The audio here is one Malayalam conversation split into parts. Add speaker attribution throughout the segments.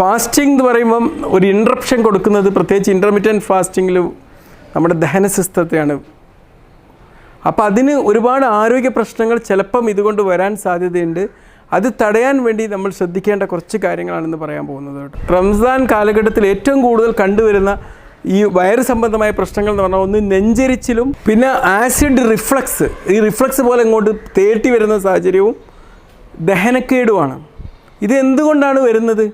Speaker 1: ഫാസ്റ്റിംഗ് എന്ന് പറയുമ്പം ഒരു ഇൻട്രപ്ഷൻ കൊടുക്കുന്നത് പ്രത്യേകിച്ച് ഇൻ്റർമീഡിയൻറ്റ് ഫാസ്റ്റിങ്ങിൽ നമ്മുടെ ദഹന സിസ്റ്റത്തെയാണ് അപ്പോൾ അതിന് ഒരുപാട് ആരോഗ്യ പ്രശ്നങ്ങൾ ചിലപ്പം ഇതുകൊണ്ട് വരാൻ സാധ്യതയുണ്ട് അത് തടയാൻ വേണ്ടി നമ്മൾ ശ്രദ്ധിക്കേണ്ട കുറച്ച് കാര്യങ്ങളാണെന്ന് പറയാൻ പോകുന്നത് കേട്ടോ റംസാൻ കാലഘട്ടത്തിൽ ഏറ്റവും കൂടുതൽ കണ്ടുവരുന്ന ഈ വയറ് സംബന്ധമായ പ്രശ്നങ്ങൾ എന്ന് പറഞ്ഞാൽ ഒന്ന് നെഞ്ചരിച്ചിലും പിന്നെ ആസിഡ് റിഫ്ലക്സ് ഈ റിഫ്ലക്സ് പോലെ ഇങ്ങോട്ട് തേട്ടി വരുന്ന സാഹചര്യവും ദഹനക്കേടുമാണ് ഇത് എന്തുകൊണ്ടാണ് വരുന്നത്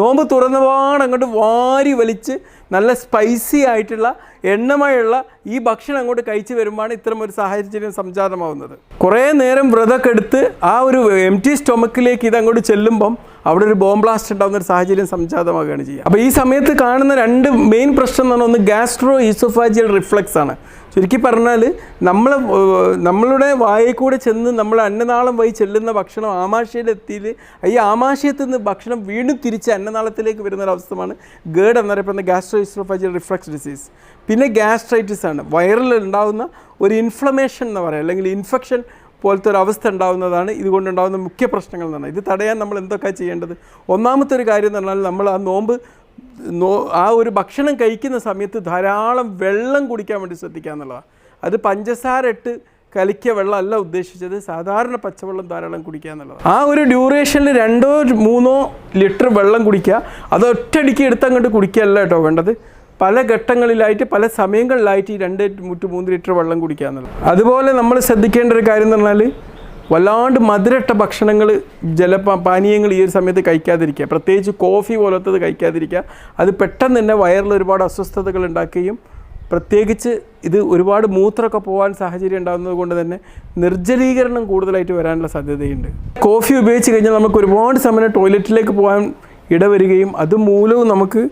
Speaker 1: നോമ്പ് തുറന്നപാടങ്ങോട്ട് അങ്ങോട്ട് വാരി വലിച്ച് നല്ല സ്പൈസി ആയിട്ടുള്ള എണ്ണമയുള്ള ഈ ഭക്ഷണം അങ്ങോട്ട് കഴിച്ചു വരുമ്പോൾ ഇത്തരം ഒരു സാഹചര്യം സംജാതമാവുന്നത് കുറേ നേരം വ്രതമൊക്കെ എടുത്ത് ആ ഒരു എം ടി സ്റ്റൊമക്കിലേക്ക് ഇത് അങ്ങോട്ട് ചെല്ലുമ്പം അവിടെ ഒരു ബോംബ് ബ്ലാസ്റ്റ് ഉണ്ടാകുന്ന ഒരു സാഹചര്യം സംജാതമാകുകയാണ് ചെയ്യുക അപ്പോൾ ഈ സമയത്ത് കാണുന്ന രണ്ട് മെയിൻ പ്രശ്നം എന്ന് പറഞ്ഞാൽ ഒന്ന് ഗ്യാസ്ട്രോ ഈസോഫാജിയൽ റിഫ്ലക്സ് ആണ് ചുരുക്കി പറഞ്ഞാൽ നമ്മൾ നമ്മളുടെ വായിൽ കൂടെ ചെന്ന് നമ്മൾ അന്നനാളം വഴി ചെല്ലുന്ന ഭക്ഷണം ആമാശയിലെത്തിയിൽ ഈ ആമാശയത്ത് നിന്ന് ഭക്ഷണം വീണ്ടും തിരിച്ച് അന്നനാളത്തിലേക്ക് വരുന്ന ഒരു അവസ്ഥമാണ് ഗേഡ് എന്നറിയപ്പെടുന്ന ഗ്യാസ്ട്രോ ഗാസ്ട്രോയിസ്ട്രോഫാജിയൽ റിഫ്ലക്സ് ഡിസീസ് പിന്നെ ഗ്യാസ്ട്രൈറ്റിസ് ആണ് വയറിൽ ഉണ്ടാകുന്ന ഒരു ഇൻഫ്ലമേഷൻ എന്ന് പറയാം അല്ലെങ്കിൽ ഇൻഫെക്ഷൻ പോലത്തെ ഒരു അവസ്ഥ ഉണ്ടാകുന്നതാണ് ഇതുകൊണ്ടുണ്ടാകുന്ന മുഖ്യ പ്രശ്നങ്ങൾ എന്ന് പറഞ്ഞാൽ ഇത് തടയാൻ നമ്മൾ എന്തൊക്കെ ചെയ്യേണ്ടത് ഒന്നാമത്തെ ഒരു കാര്യം എന്ന് പറഞ്ഞാൽ നമ്മൾ ആ നോമ്പ് നോ ആ ഒരു ഭക്ഷണം കഴിക്കുന്ന സമയത്ത് ധാരാളം വെള്ളം കുടിക്കാൻ വേണ്ടി ശ്രദ്ധിക്കുക എന്നുള്ളതാണ് അത് പഞ്ചസാര ഇട്ട് കലിക്കിയ വെള്ളമല്ല ഉദ്ദേശിച്ചത് സാധാരണ പച്ചവെള്ളം ധാരാളം കുടിക്കുക എന്നുള്ളതാണ് ആ ഒരു ഡ്യൂറേഷനിൽ രണ്ടോ മൂന്നോ ലിറ്റർ വെള്ളം കുടിക്കുക അത് ഒറ്റടിക്ക് എടുത്തങ്ങോട്ട് കുടിക്കുകയല്ല കേട്ടോ വേണ്ടത് പല ഘട്ടങ്ങളിലായിട്ട് പല സമയങ്ങളിലായിട്ട് ഈ രണ്ട് മുറ്റ് മൂന്ന് ലിറ്റർ വെള്ളം കുടിക്കുക എന്നുള്ളത് അതുപോലെ നമ്മൾ ശ്രദ്ധിക്കേണ്ട ഒരു കാര്യം എന്ന് പറഞ്ഞാൽ വല്ലാണ്ട് മധുരട്ട ഭക്ഷണങ്ങൾ ജല പാനീയങ്ങൾ ഈ ഒരു സമയത്ത് കഴിക്കാതിരിക്കുക പ്രത്യേകിച്ച് കോഫി പോലത്തത് കഴിക്കാതിരിക്കുക അത് പെട്ടെന്ന് തന്നെ വയറിൽ ഒരുപാട് അസ്വസ്ഥതകൾ ഉണ്ടാക്കുകയും പ്രത്യേകിച്ച് ഇത് ഒരുപാട് മൂത്രമൊക്കെ പോകാൻ സാഹചര്യം ഉണ്ടാകുന്നത് കൊണ്ട് തന്നെ നിർജ്ജലീകരണം കൂടുതലായിട്ട് വരാനുള്ള സാധ്യതയുണ്ട് കോഫി ഉപയോഗിച്ച് കഴിഞ്ഞാൽ നമുക്ക് ഒരുപാട് സമയം ടോയ്ലറ്റിലേക്ക് പോകാൻ ഇടവരികയും അതുമൂലവും നമുക്ക്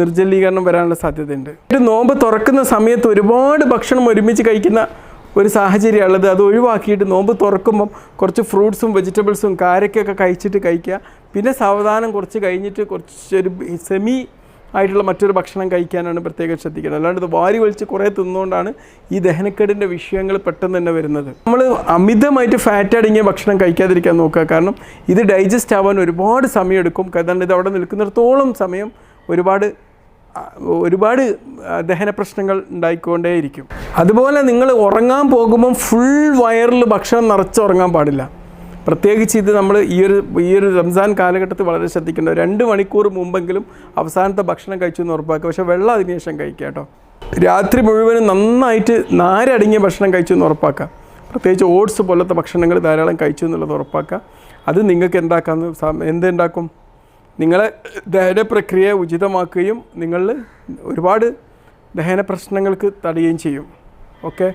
Speaker 1: നിർജ്ജലീകരണം വരാനുള്ള സാധ്യതയുണ്ട് ഒരു നോമ്പ് തുറക്കുന്ന സമയത്ത് ഒരുപാട് ഭക്ഷണം ഒരുമിച്ച് കഴിക്കുന്ന ഒരു സാഹചര്യമുള്ളത് അത് ഒഴിവാക്കിയിട്ട് നോമ്പ് തുറക്കുമ്പം കുറച്ച് ഫ്രൂട്ട്സും വെജിറ്റബിൾസും കാരക്കൊക്കെ കഴിച്ചിട്ട് കഴിക്കുക പിന്നെ സാവധാനം കുറച്ച് കഴിഞ്ഞിട്ട് കുറച്ചൊരു സെമി ആയിട്ടുള്ള മറ്റൊരു ഭക്ഷണം കഴിക്കാനാണ് പ്രത്യേകം ശ്രദ്ധിക്കുന്നത് അല്ലാണ്ട് ഇത് വാരി വലിച്ച് കുറേ തിന്നുകൊണ്ടാണ് ഈ ദഹനക്കേടിൻ്റെ വിഷയങ്ങൾ പെട്ടെന്ന് തന്നെ വരുന്നത് നമ്മൾ അമിതമായിട്ട് ഫാറ്റ് അടങ്ങിയ ഭക്ഷണം കഴിക്കാതിരിക്കാൻ നോക്കുക കാരണം ഇത് ഡൈജസ്റ്റ് ആവാൻ ഒരുപാട് സമയമെടുക്കും കാരണം ഇത് അവിടെ നിൽക്കുന്നിടത്തോളം സമയം ഒരുപാട് ഒരുപാട് ദഹന പ്രശ്നങ്ങൾ ഉണ്ടായിക്കൊണ്ടേയിരിക്കും അതുപോലെ നിങ്ങൾ ഉറങ്ങാൻ പോകുമ്പം ഫുൾ വയറിൽ ഭക്ഷണം നിറച്ച് ഉറങ്ങാൻ പാടില്ല പ്രത്യേകിച്ച് ഇത് നമ്മൾ ഈ ഒരു ഈ ഒരു റംസാൻ കാലഘട്ടത്തിൽ വളരെ ശ്രദ്ധിക്കേണ്ട രണ്ട് മണിക്കൂർ മുമ്പെങ്കിലും അവസാനത്തെ ഭക്ഷണം കഴിച്ചു എന്ന് ഉറപ്പാക്കുക പക്ഷേ വെള്ളം അതിനുശേഷം കഴിക്കുക കേട്ടോ രാത്രി മുഴുവനും നന്നായിട്ട് നാരടങ്ങിയ ഭക്ഷണം കഴിച്ചു എന്ന് ഉറപ്പാക്കുക പ്രത്യേകിച്ച് ഓട്സ് പോലത്തെ ഭക്ഷണങ്ങൾ ധാരാളം കഴിച്ചു എന്നുള്ളത് ഉറപ്പാക്കുക അത് നിങ്ങൾക്ക് എന്താക്കാന്ന് എന്തുണ്ടാക്കും നിങ്ങളെ ദഹന പ്രക്രിയ ഉചിതമാക്കുകയും നിങ്ങൾ ഒരുപാട് ദഹന പ്രശ്നങ്ങൾക്ക് തടയുകയും ചെയ്യും ഓക്കെ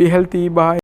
Speaker 1: ബി ഹെൽത്തി ബായ്